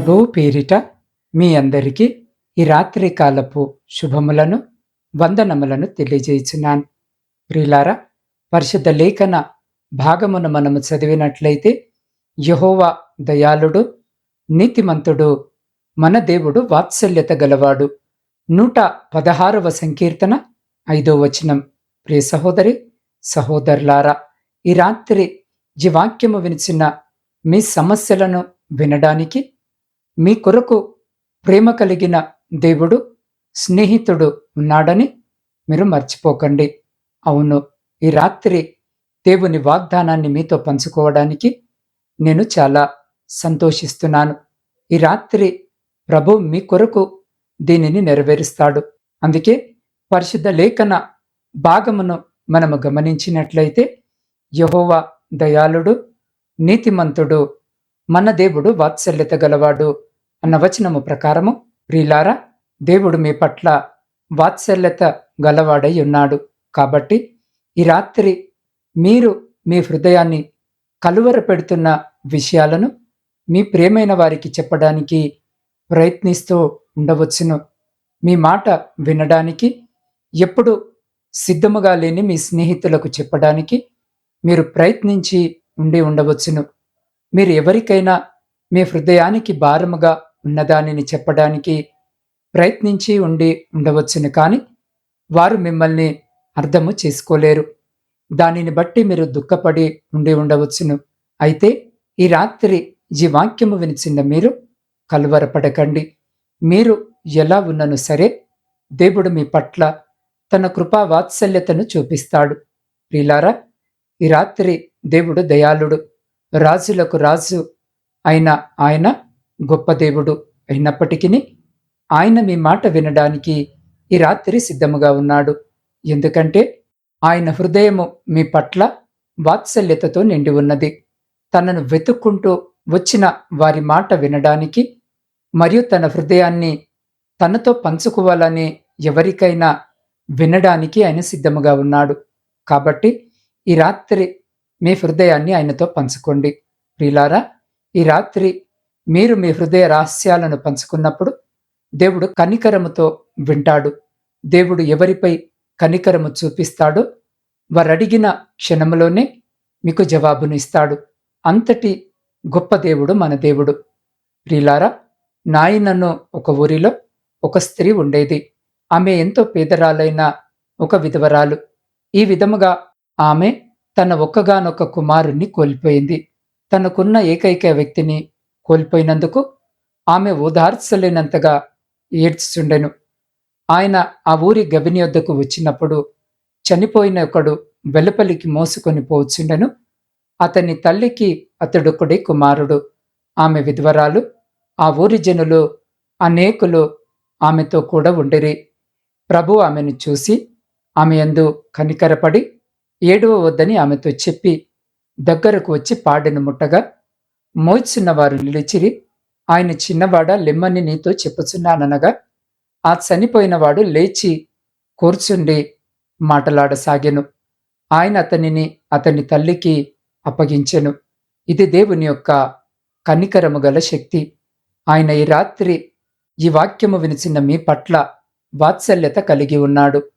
ప్రభువు పేరిట మీ అందరికీ ఈ రాత్రి కాలపు శుభములను వందనములను తెలియజేయుచున్నాను. ప్రియులారా పరిశుద్ధ లేఖన భాగమును మనము చదివినట్లయితే యహోవా దయాళుడు నీతిమంతుడు మన దేవుడు వాత్సల్యత గలవాడు. నూట పదహారవ సంకీర్తన ఐదో వచనం. ప్రియ సహోదరి సహోదరులారా ఈ రాత్రి ఈ వాక్యము వినిచిన మీ సమస్యలను వినడానికి మీ కొరకు ప్రేమ కలిగిన దేవుడు స్నేహితుడు ఉన్నాడని మీరు మర్చిపోకండి. అవును ఈ రాత్రి దేవుని వాగ్దానాన్ని మీతో పంచుకోవడానికి నేను చాలా సంతోషిస్తున్నాను. ఈ రాత్రి ప్రభు మీ కొరకు దీనిని నెరవేరుస్తాడు. అందుకే పరిశుద్ధ లేఖన భాగమును మనము గమనించినట్లయితే యహోవా దయాళుడు నీతిమంతుడు మన దేవుడు వాత్సల్యత గలవాడు. అన్న వచనము ప్రకారము ప్రియులారా దేవుడు మీ పట్ల వాత్సల్యత గలవాడై ఉన్నాడు. కాబట్టి ఈ రాత్రి మీరు మీ హృదయాన్ని కలువర పెడుతున్న విషయాలను మీ ప్రేమైన వారికి చెప్పడానికి ప్రయత్నిస్తూ ఉండవచ్చును. మీ మాట వినడానికి ఎప్పుడు సిద్ధముగా లేని మీ స్నేహితులకు చెప్పడానికి మీరు ప్రయత్నించి ఉండి ఉండవచ్చును. మీరు ఎవరికైనా మీ హృదయానికి భారముగా ఉన్నదానిని చెప్పడానికి ప్రయత్నించి ఉండి ఉండవచ్చును కానీ వారు మిమ్మల్ని అర్థము చేసుకోలేరు. దానిని బట్టి మీరు దుఃఖపడి ఉండి ఉండవచ్చును. అయితే ఈ రాత్రి ఈ వాక్యము వినిచిన మీరు కలువరపడకండి. మీరు ఎలా ఉన్నను సరే దేవుడు మీ పట్ల తన కృపా వాత్సల్యతను చూపిస్తాడు. ప్రిలారా ఈ రాత్రి దేవుడు దయాళుడు. రాజులకు రాజు అయిన ఆయన గొప్ప దేవుడు అయినప్పటికీ ఆయన మీ మాట వినడానికి ఈ రాత్రి సిద్ధముగా ఉన్నాడు. ఎందుకంటే ఆయన హృదయము మీ పట్ల వాత్సల్యతతో నిండి ఉన్నది. తనను వెతుక్కుంటూ వచ్చిన వారి మాట వినడానికి మరియు తన హృదయాన్ని తనతో పంచుకోవాలని ఎవరికైనా వినడానికి ఆయన సిద్ధముగా ఉన్నాడు. కాబట్టి ఈ రాత్రి మీ హృదయాన్ని ఆయనతో పంచుకోండి. ప్రిలారా ఈ రాత్రి మీరు మీ హృదయ రహస్యాలను పంచుకున్నప్పుడు దేవుడు కనికరముతో వింటాడు. దేవుడు ఎవరిపై కనికరము చూపిస్తాడో వారు అడిగిన క్షణంలోనే మీకు జవాబును ఇస్తాడు. అంతటి గొప్ప దేవుడు మన దేవుడు. ప్రిలారా నాయనను ఒక ఊరిలో ఒక స్త్రీ ఉండేది. ఆమె ఎంతో పేదరాలైన ఒక విధవరాలు. ఈ విధముగా ఆమె తన ఒక్కగానొక్క కుమారుణ్ణి కోల్పోయింది. తనకున్న ఏకైక వ్యక్తిని కోల్పోయినందుకు ఆమె ఓదార్చలేనంతగా ఏడ్చుండెను ఆయన ఆ ఊరి గవిని వద్దకు వచ్చినప్పుడు చనిపోయిన ఒకడు వెలుపలికి మోసుకొని పోచుండెను. అతని తల్లికి అతడొక్కడే కుమారుడు ఆమె విధ్వరాలు ఆ ఊరి జనులు అనేకులు ఆమెతో కూడా ఉండిరి. ప్రభు ఆమెను చూసి ఆమె ఎందు కనికరపడి ఏడవ వద్దని ఆమెతో చెప్పి దగ్గరకు వచ్చి పాడెను ముట్టగా మోయిచున్నవారు నిలిచిరి ఆయన చిన్నవాడ లెమ్మని నీతో చెప్పుచున్నాననగా ఆ చనిపోయినవాడు లేచి కూర్చుండి మాటలాడసాగెను. ఆయన అతనిని అతని తల్లికి అప్పగించెను. ఇది దేవుని యొక్క కనికరము గల శక్తి. ఆయన ఈ రాత్రి ఈ వాక్యము వినిచిన మీ పట్ల వాత్సల్యత కలిగి ఉన్నాడు.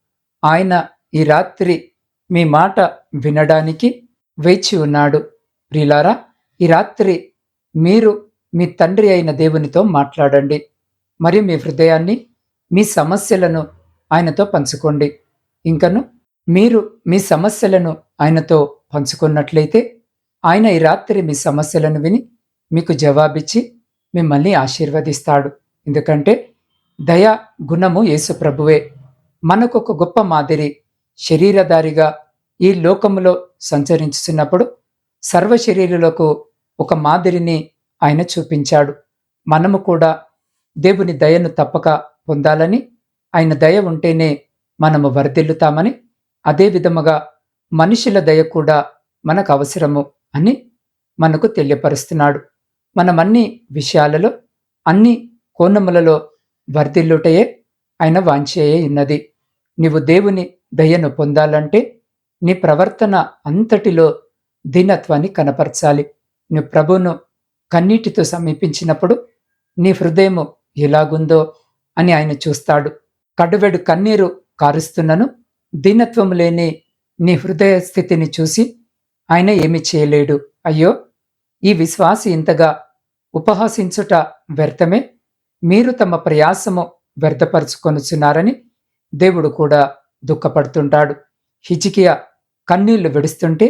ఆయన ఈ రాత్రి మీ మాట వినడానికి వేచి ఉన్నాడు. ప్రిలారా ఈ రాత్రి మీరు మీ తండ్రి అయిన దేవునితో మాట్లాడండి. మరియు మీ హృదయాన్ని మీ సమస్యలను ఆయనతో పంచుకోండి. ఇంకను మీరు మీ సమస్యలను ఆయనతో పంచుకున్నట్లయితే ఆయన ఈ రాత్రి మీ సమస్యలను విని మీకు జవాబిచ్చి మిమ్మల్ని ఆశీర్వదిస్తాడు. ఎందుకంటే దయా గుణము యేసు ప్రభువే. మనకొక గొప్ప మాదిరి శరీరధారిగా ఈ లోకములో సంచరించుతున్నప్పుడు సర్వ శరీరులకు ఒక మాదిరిని ఆయన చూపించాడు. మనము కూడా దేవుని దయను తప్పక పొందాలని ఆయన దయ ఉంటేనే మనము వర్ధిల్లుతామని అదే విధముగా మనుషుల దయ కూడా మనకు అవసరము అని మనకు తెలియపరుస్తున్నాడు. మనం అన్ని విషయాలలో అన్ని కోణములలో వర్ధిల్లుటయే ఆయన వాంఛయే ఉన్నది. నీవు దేవుని దయను పొందాలంటే నీ ప్రవర్తన అంతటిలో దీనత్వాన్ని కనపరచాలి. నువ్వు ప్రభును కన్నీటితో సమీపించినప్పుడు నీ హృదయము ఎలాగుందో అని ఆయన చూస్తాడు. కడువెడు కన్నీరు కారుస్తున్నను దీనత్వం లేని నీ హృదయ స్థితిని చూసి ఆయన ఏమి చేయలేడు. అయ్యో ఈ విశ్వాసి ఇంతగా ఉపహాసించుట వ్యర్థమే? మీరు తమ ప్రయాసము వ్యర్థపరుచుకొనుచున్నారని దేవుడు కూడా దుఃఖపడుతుంటాడు. హిచికియా కన్నీళ్ళు విడుస్తుంటే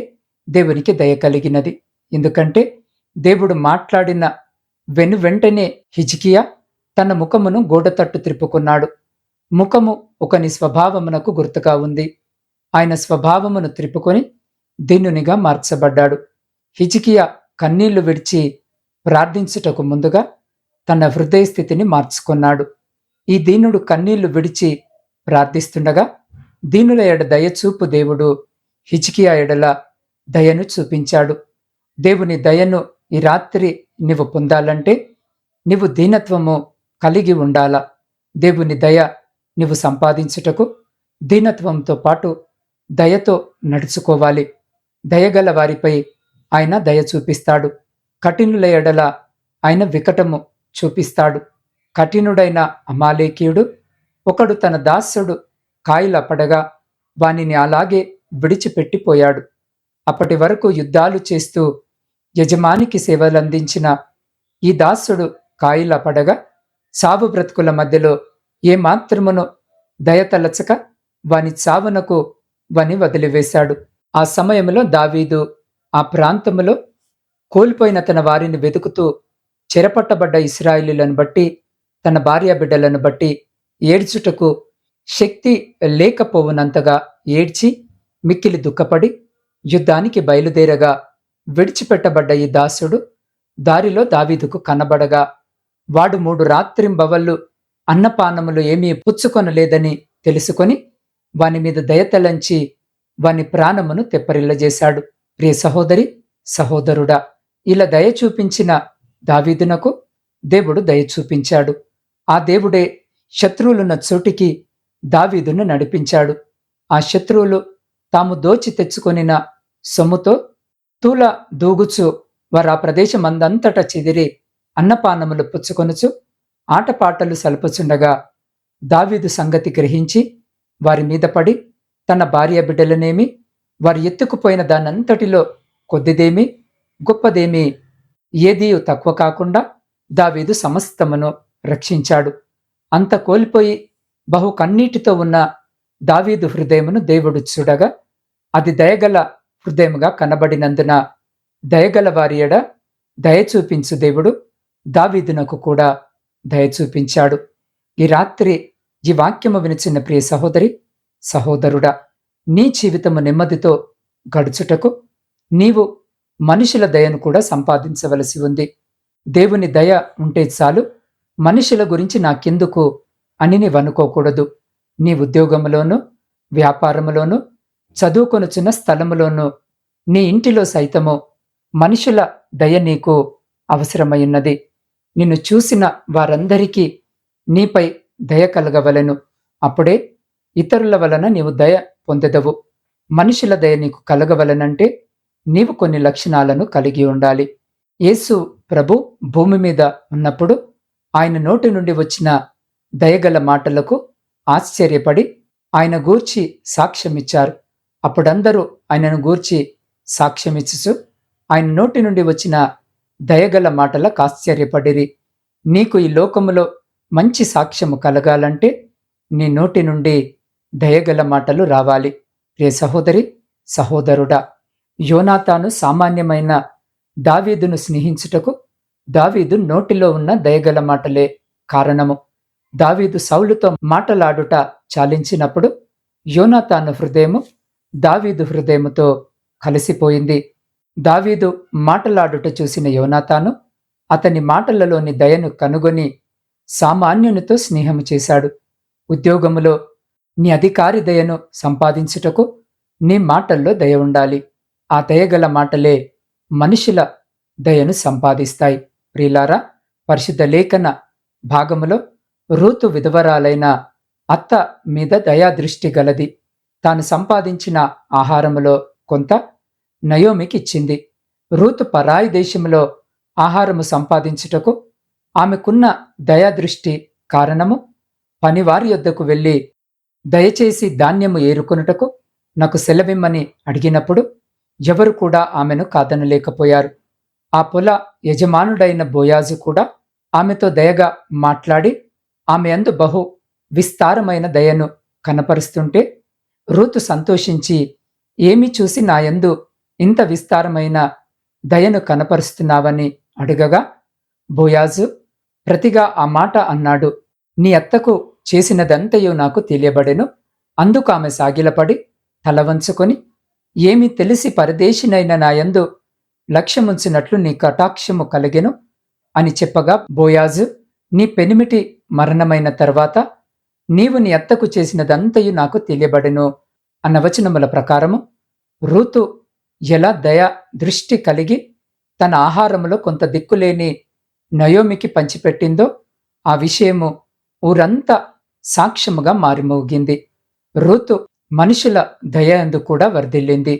దేవునికి దయ కలిగినది. ఎందుకంటే దేవుడు మాట్లాడిన వెను వెంటనే హిజికియా తన ముఖమును గోడతట్టు త్రిప్పుకున్నాడు ముఖము ఒకని స్వభావమునకు గుర్తుగా ఉంది. ఆయన స్వభావమును త్రిప్పుకొని దీనునిగా మార్చబడ్డాడు. హిజికియా కన్నీళ్ళు విడిచి ప్రార్థించుటకు ముందుగా తన హృదయ స్థితిని మార్చుకున్నాడు. ఈ దీనుడు కన్నీళ్ళు విడిచి ప్రార్థిస్తుండగా దీనుల ఎడ దయచూపు దేవుడు హిచికియా ఎడల దయను చూపించాడు. దేవుని దయను ఈ రాత్రి నీవు పొందాలంటే నీవు దీనత్వము కలిగి ఉండాలా? దేవుని దయ నీవు సంపాదించుటకు దీనత్వంతో పాటు దయతో నడుచుకోవాలి. దయగల వారిపై ఆయన దయ చూపిస్తాడు. కఠినుల ఎడల ఆయన వికటము చూపిస్తాడు. కఠినుడైన అమాలేకీయుడు ఒకడు తన దాసుడు కాయలపడగా వానిని అలాగే విడిచిపెట్టిపోయాడు. అప్పటి వరకు యుద్ధాలు చేస్తూ యజమానికి సేవలందించిన ఈ దాసుడు కాయిల పడగా సావు బ్రతుకుల మధ్యలో ఏమాత్రమును దయతలచక వాని చావునకు వని వదిలివేశాడు. ఆ సమయంలో దావీదు ఆ ప్రాంతంలో కోల్పోయిన తన వారిని వెతుకుతూ చెరపట్టబడ్డ ఇస్రాయిలీలను బట్టి తన భార్య బిడ్డలను బట్టి ఏడ్చుటకు శక్తి లేకపోవునంతగా ఏడ్చి మిక్కిలి దుఃఖపడి యుద్ధానికి బయలుదేరగా విడిచిపెట్టబడ్డ ఈ దాసుడు దారిలో దావీదుకు కనబడగా వాడు మూడు రాత్రింబవళ్ళు అన్నపానములు ఏమీ పుచ్చుకొనలేదని తెలుసుకొని వాని మీద దయతలంచి వాని ప్రాణమును తెప్పరిల్లజేశాడు. ప్రియ సహోదరి సహోదరుడా ఇలా దయ చూపించిన దావీదునకు దేవుడు దయ చూపించాడు. ఆ దేవుడే శత్రువులున్న చోటికి దావీదును నడిపించాడు. ఆ శత్రువులు తాము దోచి తెచ్చుకొనిన సొమ్ముతో తూల దూగుచు వారు ఆ ప్రదేశమందంతట చెదిరి అన్నపానములు పుచ్చుకొనుచు ఆటపాటలు సలుపుచుండగా దావీదు సంగతి గ్రహించి వారి మీద పడి తన భార్య బిడ్డలనేమి వారు ఎత్తుకుపోయిన దానంతటిలో కొద్దిదేమి గొప్పదేమి ఏదీ తక్కువ కాకుండా దావీదు సమస్తమును రక్షించాడు. అంత కోల్పోయి బహు కన్నీటితో ఉన్న దావీదు హృదయమును దేవుడు చూడగా అది దయగల హృదయముగా కనబడినందున దయగల వారి ఎడ దయ చూపించు దేవుడు. దావీదునకు కూడా దయ చూపించాడు. ఈ రాత్రి ఈ వాక్యము వినిచిన ప్రియ సహోదరి సహోదరుడా నీ జీవితము నెమ్మదితో గడుచుటకు నీవు మనుషుల దయను కూడా సంపాదించవలసి ఉంది. దేవుని దయ ఉంటే చాలు మనుషుల గురించి నాకెందుకు అని నీవనుకోకూడదు నీ ఉద్యోగంలోనూ వ్యాపారములోనూ చదువుకొనుచున్న స్థలములోనూ నీ ఇంటిలో సైతము మనుషుల దయ నీకు అవసరమైనది నిన్ను చూసిన వారందరికీ నీపై దయ కలగవలెను. అప్పుడే ఇతరుల వలన నీవు దయ పొందెదవు. మనుషుల దయ నీకు కలగవలనంటే నీవు కొన్ని లక్షణాలను కలిగి ఉండాలి. యేసు ప్రభు భూమి మీద ఉన్నప్పుడు ఆయన నోటి నుండి వచ్చిన దయగల మాటలకు ఆశ్చర్యపడి ఆయన గూర్చి సాక్ష్యమిచ్చారు. అప్పుడందరూ ఆయనను గూర్చి సాక్ష్యమిచ్చుచు ఆయన నోటి నుండి వచ్చిన దయగల మాటలకు ఆశ్చర్యపడిరి నీకు ఈ లోకములో మంచి సాక్ష్యము కలగాలంటే నీ నోటి నుండి దయగల మాటలు రావాలి. రే సహోదరి సహోదరుడా యోనాతాను సామాన్యమైన దావీదును స్నేహించుటకు దావీదు నోటిలో ఉన్న దయగల మాటలే కారణము. దావీదు సౌలుతో మాటలాడుట చాలించినప్పుడు యోనాతాను హృదయము దావీదు హృదయముతో కలిసిపోయింది. దావీదు మాటలాడుట చూసిన యోనాతాను అతని మాటలలోని దయను కనుగొని సామాన్యునితో స్నేహము చేశాడు. ఉద్యోగములో నీ అధికారి దయను సంపాదించుటకు నీ మాటల్లో దయ ఉండాలి. ఆ దయగల మాటలే మనుషుల దయను సంపాదిస్తాయి. ప్రిలారా పరిశుద్ధ లేఖన భాగములో రూతు విధవరాలైన అత్త మీద దయా దృష్టి గలది. తాను సంపాదించిన ఆహారములో కొంత నయోమికి ఇచ్చింది రూతు పరాయి దేశంలో ఆహారము సంపాదించుటకు ఆమెకున్న దయాదృష్టి కారణము పనివారి యొద్దకు వెళ్ళి దయచేసి ధాన్యము ఏరుకొనుటకు నాకు సెలవిమ్మని అడిగినప్పుడు ఎవరు కూడా ఆమెను కాదనలేకపోయారు. ఆ పొల యజమానుడైన బోయాజు కూడా ఆమెతో దయగా మాట్లాడి ఆమె అందు బహు విస్తారమైన దయను కనపరుస్తుంటే రూతు సంతోషించి ఏమి చూసి నాయందు ఇంత విస్తారమైన దయను కనపరుస్తున్నావని అడగగా బోయాజు ప్రతిగా ఆ మాట అన్నాడు. నీ అత్తకు చేసినదంతయో నాకు తెలియబడెను. అందుకు ఆమె సాగిలపడి తల వంచుకొని ఏమి తెలిసి పరదేశినైన నాయందు లక్ష్యముంచినట్లు నీ కటాక్షము కలిగెను అని చెప్పగా బోయాజు నీ పెనిమిటి మరణమైన తర్వాత నీవు నీ అత్తకు చేసినదంతయు నాకు తెలియబడెను అన్న వచనముల ప్రకారము రూతు ఎలా దయ దృష్టి కలిగి తన ఆహారములో కొంత దిక్కులేని నయోమికి పంచిపెట్టిందో ఆ విషయము ఊరంతా సాక్ష్యముగా మారిమోగింది. రూతు మనుషుల దయందు కూడా వర్ధిల్లింది.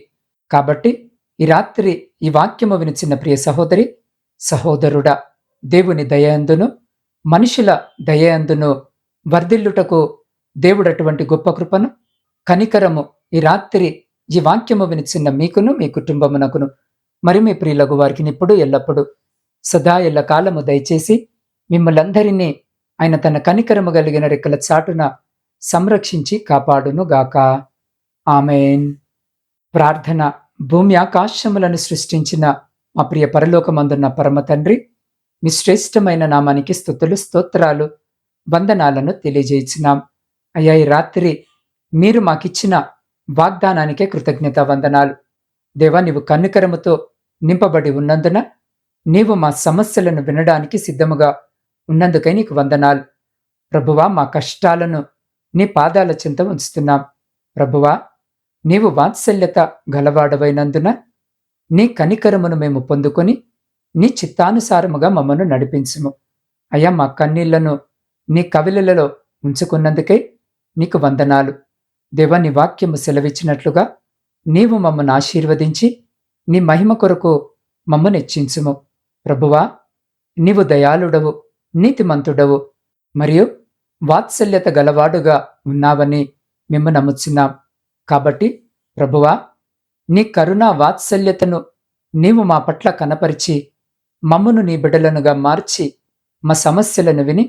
కాబట్టి ఈ రాత్రి ఈ వాక్యము వినిచిన ప్రియ సహోదరి సహోదరుడా దేవుని దయందును మనుషుల దయందును వర్ధిల్లుటకు దేవుడటువంటి గొప్ప కృపను కనికరము ఈ రాత్రి ఈ వాక్యము వినిచిన్న మీకును మీ కుటుంబమునకును మరి మీ ప్రియులకు వారికి ఇప్పుడు ఎల్లప్పుడు సదా ఎల్ల కాలము దయచేసి మిమ్మల్ందరినీ ఆయన తన కనికరము కలిగిన రెక్కల చాటున సంరక్షించి కాపాడును గాక ఆమెన్. ప్రార్థన భూమి ఆకాశములను సృష్టించిన మా ప్రియ పరలోకమందున్న పరమ తండ్రి మీ శ్రేష్టమైన నామానికి స్థుతులు స్తోత్రాలు వందనాలను తెలియజేయించినాం అయ్యా ఈ రాత్రి మీరు మాకిచ్చిన వాగ్దానానికే కృతజ్ఞత వందనాలు. దేవా నీవు కన్నుకరముతో నింపబడి ఉన్నందున నీవు మా సమస్యలను వినడానికి సిద్ధముగా ఉన్నందుకై నీకు వందనాలు. ప్రభువా మా కష్టాలను నీ పాదాల చింత ఉంచుతున్నాం. ప్రభువా నీవు వాత్సల్యత గలవాడవైనందున నీ కనికరమును మేము పొందుకొని నీ చిత్తానుసారముగా మమ్మను నడిపించుము. అయ్యా మా కన్నీళ్ళను నీ కవిలలో ఉంచుకున్నందుకై నీకు వందనాలు. దేవ నీ వాక్యము సెలవిచ్చినట్లుగా నీవు మమ్మను ఆశీర్వదించి నీ మహిమ కొరకు మమ్మను హెచ్చించుము. ప్రభువా నీవు దయాళుడవు నీతిమంతుడవు మరియు వాత్సల్యత గలవాడుగా ఉన్నావని మేము నమ్ముచున్నాం. కాబట్టి ప్రభువా నీ కరుణా వాత్సల్యతను నీవు మా పట్ల కనపరిచి మమ్మను నీ బిడలనుగా మార్చి మా సమస్యలను విని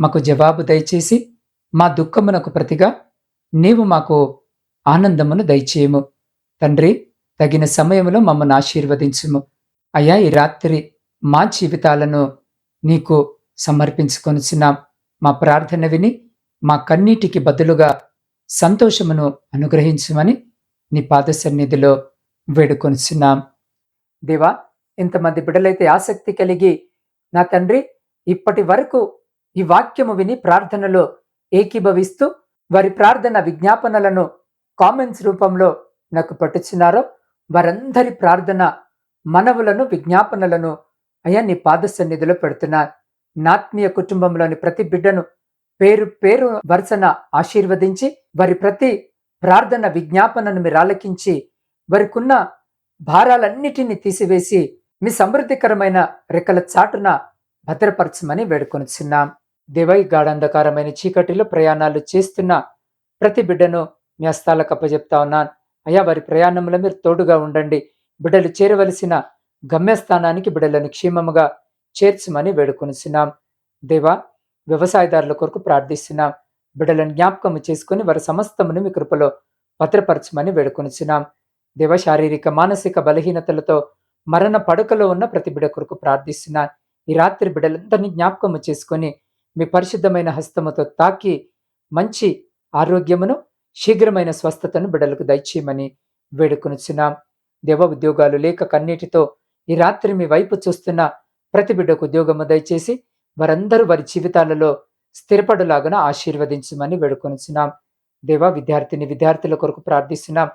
మాకు జవాబు దయచేసి మా దుఃఖమునకు ప్రతిగా నీవు మాకు ఆనందమును దయచేయము. తండ్రి తగిన సమయంలో మమ్మల్ని ఆశీర్వదించుము. అయ్యా ఈ రాత్రి మా జీవితాలను నీకు సమర్పించుకొనిచున్నాం. మా ప్రార్థన విని మా కన్నీటికి బదులుగా సంతోషమును అనుగ్రహించమని నీ పాద సన్నిధిలో వేడుకొనిచున్నాం. దేవా ఇంతమంది బిడ్డలైతే ఆసక్తి కలిగి నా తండ్రి ఇప్పటి వరకు ఈ వాక్యము విని ప్రార్థనలో ఏకీభవిస్తూ వారి ప్రార్థన విజ్ఞాపనలను కామెంట్స్ రూపంలో నాకు పట్టుచున్నారో వారందరి ప్రార్థన మనవులను విజ్ఞాపనలను అయ్యా నీ పాద సన్నిధిలో పెడుతున్నా నాత్మీయ కుటుంబంలోని ప్రతి బిడ్డను పేరు పేరు వరుసన ఆశీర్వదించి వారి ప్రతి ప్రార్థన విజ్ఞాపనను మీరు ఆలకించి వారికున్న భారాలన్నిటినీ తీసివేసి మీ సమృద్ధికరమైన రెక్కల చాటున భద్రపరచమని వేడుకొనిచున్నాం. దేవై గాఢంధకారమైన చీకటిలో ప్రయాణాలు చేస్తున్న ప్రతి బిడ్డను మీ హస్తాలకు అప్పచెప్తా ఉన్నాను. అయ్యా వారి ప్రయాణంలో మీరు తోడుగా ఉండండి. బిడ్డలు చేరవలసిన గమ్యస్థానానికి బిడ్డలను క్షేమముగా చేర్చమని వేడుకొనిస్తున్నాం దేవా వ్యవసాయదారుల కొరకు ప్రార్థిస్తున్నాం. బిడ్డలను జ్ఞాపకం చేసుకుని వారి సమస్తమును మీ కృపలో భద్రపరచమని వేడుకొనిచున్నాం. దేవ శారీరక మానసిక బలహీనతలతో మరణ పడకలో ఉన్న ప్రతి బిడ్డ కొరకు ప్రార్థిస్తున్నాను. ఈ రాత్రి బిడ్డలందరినీ జ్ఞాపకం చేసుకొని మీ పరిశుద్ధమైన హస్తముతో తాకి మంచి ఆరోగ్యమును శీఘ్రమైన స్వస్థతను బిడ్డలకు దయచేయమని వేడుకొనిచున్నాం. దేవ ఉద్యోగాలు లేక కన్నీటితో ఈ రాత్రి మీ వైపు చూస్తున్న ప్రతి బిడ్డకు ఉద్యోగము దయచేసి వారందరూ వారి జీవితాలలో స్థిరపడులాగా ఆశీర్వదించమని వేడుకొనిచున్నాం. దేవ విద్యార్థిని విద్యార్థుల కొరకు ప్రార్థిస్తున్నాం.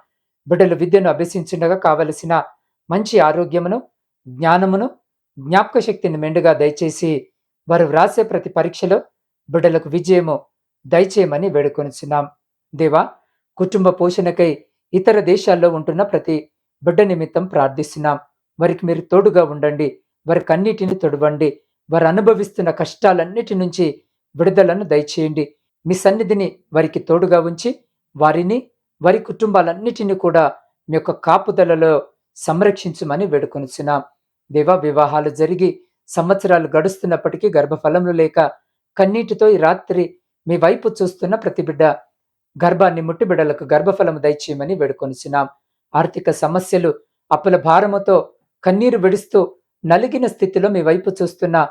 బిడ్డలు విద్యను అభ్యసించుండగా కావలసిన మంచి ఆరోగ్యమును జ్ఞానమును జ్ఞాపక శక్తిని మెండుగా దయచేసి వారు వ్రాసే ప్రతి పరీక్షలో బిడ్డలకు విజయము దయచేయమని వేడుకొనిచున్నాం. దేవా కుటుంబ పోషణకై ఇతర దేశాల్లో ఉంటున్న ప్రతి బిడ్డ నిమిత్తం ప్రార్థిస్తున్నాం. వారికి మీరు తోడుగా ఉండండి. వారికి అన్నిటిని తొడవండి. వారు అనుభవిస్తున్న కష్టాలన్నిటి నుంచి విడుదలను దయచేయండి. మీ సన్నిధిని వారికి తోడుగా ఉంచి వారిని వారి కుటుంబాలన్నిటిని కూడా మీ యొక్క కాపుదలలో సంరక్షించమని వేడుకొనిచున్నాం. దేవా వివాహాలు జరిగి సంవత్సరాలు గడుస్తున్నప్పటికీ గర్భఫలములు లేక కన్నీటితో ఈ రాత్రి మీ వైపు చూస్తున్న ప్రతి బిడ్డ గర్భాన్ని ముట్టి బిడ్డలకు గర్భఫలము దయచేయమని వేడుకొనిచున్నాం. ఆర్థిక సమస్యలు అప్పుల భారముతో కన్నీరు విడుస్తూ నలిగిన స్థితిలో మీ వైపు చూస్తున్న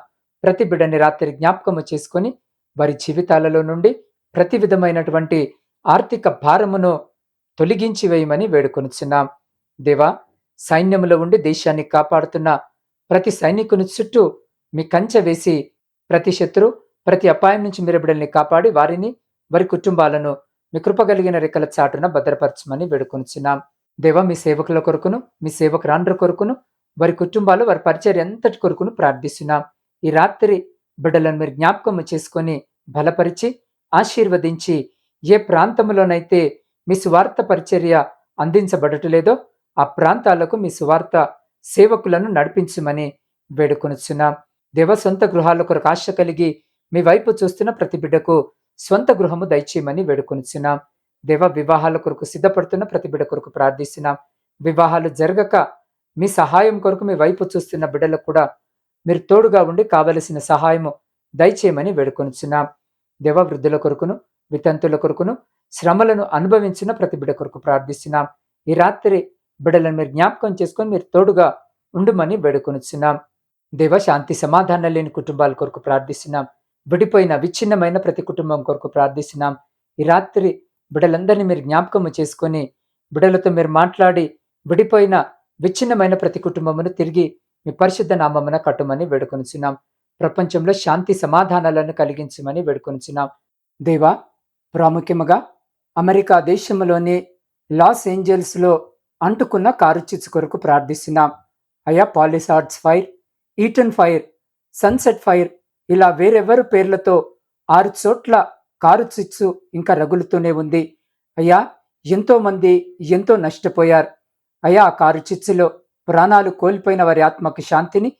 ప్రతి బిడ్డని రాత్రి జ్ఞాపకము చేసుకొని వారి జీవితాలలో నుండి ప్రతి విధమైనటువంటి ఆర్థిక భారమును తొలగించి వేయమని వేడుకొనిచున్నాం. దేవా సైన్యములో ఉండి దేశాన్ని కాపాడుతున్న ప్రతి సైనికుని చుట్టూ మీ కంచె వేసి ప్రతి శత్రు ప్రతి అపాయం నుంచి మీరు బిడ్డల్ని కాపాడి వారిని వారి కుటుంబాలను మీ కృపగలిగిన రెక్కల చాటున భద్రపరచమని వేడుకొనిచున్నాం. దేవ మీ సేవకుల కొరకును మీ సేవకురాండ్ర కొరకును వారి కుటుంబాలు వారి పరిచర్య ఎంతటి కొరకును ప్రార్థిస్తున్నాం. ఈ రాత్రి బిడ్డలను మీరు జ్ఞాపకం చేసుకొని బలపరిచి ఆశీర్వదించి ఏ ప్రాంతంలోనైతే మీ సువార్త పరిచర్య అందించబడటలేదో ఆ ప్రాంతాలకు మీ సువార్త సేవకులను నడిపించమని వేడుకొనిచున్నాం. దేవ సొంత గృహాల కొరకు ఆశ కలిగి మీ వైపు చూస్తున్న ప్రతి బిడ్డకు స్వంత గృహము దయచేయమని వేడుకొనిచున్నాం. దేవ వివాహాల కొరకు సిద్ధపడుతున్న ప్రతి బిడ్డ కొరకు ప్రార్థిస్తున్నాం. వివాహాలు జరగక మీ సహాయం కొరకు మీ వైపు చూస్తున్న బిడ్డలకు కూడా మీరు తోడుగా ఉండి కావలసిన సహాయము దయచేయమని వేడుకొనిచున్నాం. దేవ వృద్ధుల కొరకును వితంతుల కొరకును శ్రమలను అనుభవించిన ప్రతి బిడ్డ కొరకు ప్రార్థిస్తున్నాం. ఈ రాత్రి బిడ్డలను మీరు జ్ఞాపకం చేసుకొని మీరు తోడుగా ఉండుమని వేడుకొనిచున్నాం. దేవ శాంతి సమాధానం లేని కుటుంబాల కొరకు ప్రార్థిస్తున్నాం. విడిపోయిన విచ్ఛిన్నమైన ప్రతి కుటుంబం కొరకు ప్రార్థిస్తున్నాం. ఈ రాత్రి బిడ్డలందరినీ మీరు జ్ఞాపకము చేసుకొని బిడ్డలతో మీరు మాట్లాడి విడిపోయిన విచ్ఛిన్నమైన ప్రతి కుటుంబమును తిరిగి మీ పరిశుద్ధ నామమున కట్టుమని వేడుకొనిచున్నాం. ప్రపంచంలో శాంతి సమాధానాలను కలిగించమని వేడుకొనిచున్నాం. దేవా ప్రాముఖ్యముగా అమెరికా దేశంలోని లాస్ ఏంజల్స్లో అంటుకున్న కారు చిచ్చు కొరకు ప్రార్థిస్తున్నాం. అయా Palisades fire Eaton fire Sunset fire ఇలా వేరెవరు పేర్లతో ఆరు చోట్ల కారు చిచ్చు ఇంకా రగులుతూనే ఉంది. అయ్యా ఎంతోమంది ఎంతో నష్టపోయారు. అయ్యా ఆ కారు చిచ్చులో ప్రాణాలు కోల్పోయిన వారి ఆత్మకి శాంతిని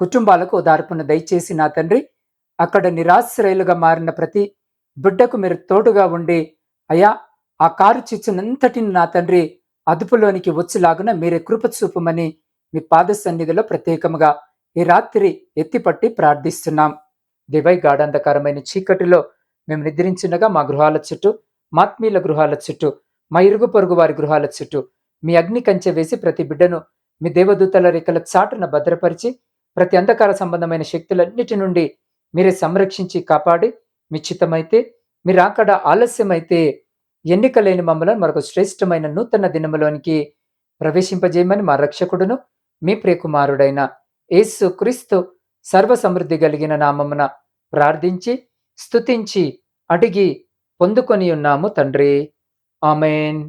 కుటుంబాలకు ఓదార్పును దయచేసి నా తండ్రి అక్కడ నిరాశ్రయులుగా మారిన ప్రతి బిడ్డకు మీరు తోడుగా ఉండి అయ్యా ఆ కారు చిచ్చునంతటిని నా తండ్రి అదుపులోనికి వచ్చేలాగున మీరే కృప చూపమని మీ పాద సన్నిధిలో ప్రత్యేకముగా ఈ రాత్రి ఎత్తిపట్టి ప్రార్థిస్తున్నాం. దివై గాఢంధకరమైన చీకటిలో మేము నిద్రించినగా మా గృహాల చుట్టూ మాత్మీయుల గృహాల చుట్టూ మా ఇరుగు పొరుగు వారి గృహాల చుట్టూ మీ అగ్ని కంచె వేసి ప్రతి బిడ్డను మీ దేవదూతల రేఖల చాటున భద్రపరిచి ప్రతి అంధకార సంబంధమైన శక్తులన్నిటి నుండి మీరే సంరక్షించి కాపాడి మీ చిత్తమైతే మీరు అక్కడ ఆలస్యమైతే ఎన్నిక లేని మమ్మలను మరొక శ్రేష్టమైన నూతన దినములోనికి ప్రవేశింపజేయమని మా రక్షకుడును మీ ప్రియకుమారుడైన యేసు క్రీస్తు సర్వసమృద్ధి కలిగిన నామమున ప్రార్థించి స్తుతించి అడిగి పొందుకొని ఉన్నాము తండ్రి. ఆమెన్.